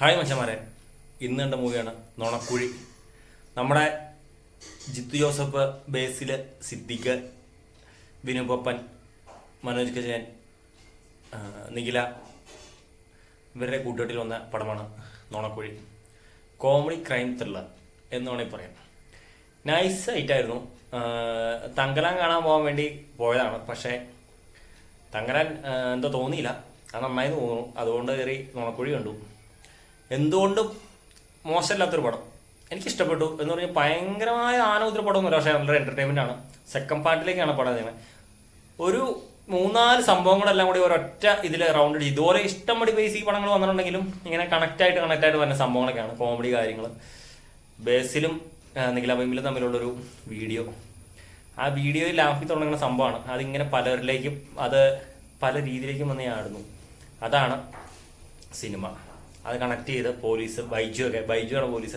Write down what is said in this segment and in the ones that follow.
Hi മച്ചന്മാരെ. ഇന്ന് കണ്ട മൂവിയാണ് നോണക്കുഴി. നമ്മുടെ ജിത്തു ജോസഫ് ബേസിൽ സിദ്ദിഖ് ബിനു പപ്പൻ മനോജ് കജയൻ നിഖില ഇവരുടെ കൂട്ടുകെട്ടിൽ വന്ന പടമാണ് നോണക്കുഴി. കോമഡി ക്രൈം ത്രില്ലർ എന്ന് വേണമെങ്കിൽ പറയാം. നൈസ് ആയിട്ടായിരുന്നു തങ്കലാൻ കാണാൻ പോകാൻ വേണ്ടി പോയതാണ്. പക്ഷേ തങ്കലാൻ എന്തോ തോന്നിയില്ല. അത് നന്നായി തോന്നുന്നു. അതുകൊണ്ട് കയറി നോണക്കുഴി കണ്ടു. എന്തുകൊണ്ടും മോശമില്ലാത്തൊരു പടം. എനിക്ക് ഇഷ്ടപ്പെട്ടു എന്ന് പറഞ്ഞാൽ ഭയങ്കരമായ ആനോദര പടമൊന്നുമില്ല പക്ഷേ നല്ലൊരു എന്റർടൈൻമെന്റ് ആണ്. സെക്കൻഡ് പാർട്ടിലേക്കാണ് പടം ചെയ്യുന്നത് ഒരു മൂന്നാൽ സംഭവങ്ങളെല്ലാം കൂടി ഒരൊറ്റ ഇതിൽ റൗണ്ട് അടിച്ച് ഇതുപോലെ ഇഷ്ടംപടി ഈ പടങ്ങൾ വന്നിട്ടുണ്ടെങ്കിലും ഇങ്ങനെ കണക്റ്റ് ആയിട്ട് കണക്റ്റ് ആയിട്ട് വരുന്ന സംഭവങ്ങളൊക്കെയാണ്. കോമഡി കാര്യങ്ങൾ. ബേസിലും നിഖിലാബിമിലും തമ്മിലുള്ളൊരു വീഡിയോ ആ വീഡിയോയിൽ ലാഫി തുടങ്ങുന്ന സംഭവമാണ്. അതിങ്ങനെ പലരിലേക്കും അത് പല രീതിയിലേക്കും വന്ന് ആടുന്നു അതാണ് സിനിമ. അത് കണക്ട് ചെയ്ത് പോലീസ് ബൈജു ഒക്കെ ആണ് പോലീസ്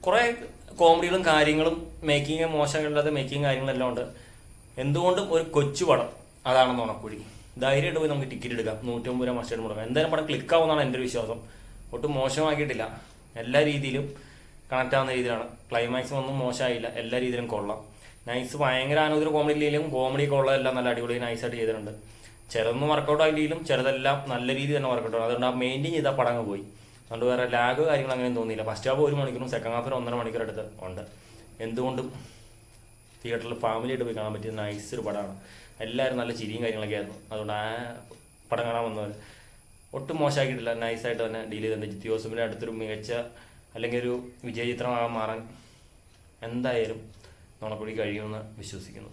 കുറേ കോമഡികളും കാര്യങ്ങളും മേക്കിങ് മോശമില്ലാത്ത മേക്കിങ് കാര്യങ്ങളെല്ലാം ഉണ്ട്. എന്തുകൊണ്ടും ഒരു കൊച്ചു പടം അതാണ് ഉണക്കുഴി ധൈര്യമായിട്ട് പോയി നമുക്ക് ടിക്കറ്റ് എടുക്കാം. നൂറ്റമ്പത് രൂപ മസ്റ്റായിട്ട് കൊടുക്കാം എന്തായാലും പടം ക്ലിക്ക് ആവുമെന്നാണ് എന്റെ ഒരു വിശ്വാസം. ഒട്ടും മോശമാക്കിയിട്ടില്ല. എല്ലാ രീതിയിലും കണക്ട് ആവുന്ന രീതിയിലാണ്. ക്ലൈമാക്സ് ഒന്നും മോശമായില്ല. എല്ലാ രീതിയിലും കൊള്ളാം. നൈസ് ഭയങ്കര ആനോദര കോമഡി ഇല്ലെങ്കിലും കോമഡി കൊള്ളാം. എല്ലാം നല്ല അടിപൊളി നൈസായിട്ട് ചെയ്തിട്ടുണ്ട്. ചിലതൊന്നും വർക്കൗട്ട് ആയില്ലെങ്കിലും ചിലതെല്ലാം നല്ല രീതിയിൽ തന്നെ വർക്കൗട്ട് ആവും. അതുകൊണ്ട് ആ മെയിന്റെയിൻ ചെയ്താൽ പടങ്ങ് പോയി. അതുകൊണ്ട് വേറെ ലാഗ് കാര്യങ്ങൾ അങ്ങനെ തോന്നിയില്ല. ഫസ്റ്റ് ഹാഫ് ഒരു മണിക്കൂറും സെക്കൻഡ് ഹാഫിന് ഒന്നര മണിക്കൂർ എടുത്ത് ഉണ്ട്. എന്തുകൊണ്ടും തിയേറ്ററിൽ ഫാമിലിയായിട്ട് പോയി കാണാൻ പറ്റിയ നൈസ് ഒരു പടമാണ്. എല്ലാവരും നല്ല ചിരിയും കാര്യങ്ങളൊക്കെ ആയിരുന്നു. അതുകൊണ്ട് ആ പടം കാണാൻ വന്നവർ ഒട്ടും മോശമാക്കിയിട്ടില്ല. നൈസായിട്ട് തന്നെ ഡീൽ ചെയ്തിട്ടുണ്ട്. ജിത്തി ജോസഫിന്റെ അടുത്തൊരു മികച്ച അല്ലെങ്കിൽ ഒരു വിജയ വിജയചിത്രമാകാൻ മാറാൻ എന്തായാലും നുണക്കുടി കഴിയുമെന്ന് വിശ്വസിക്കുന്നു.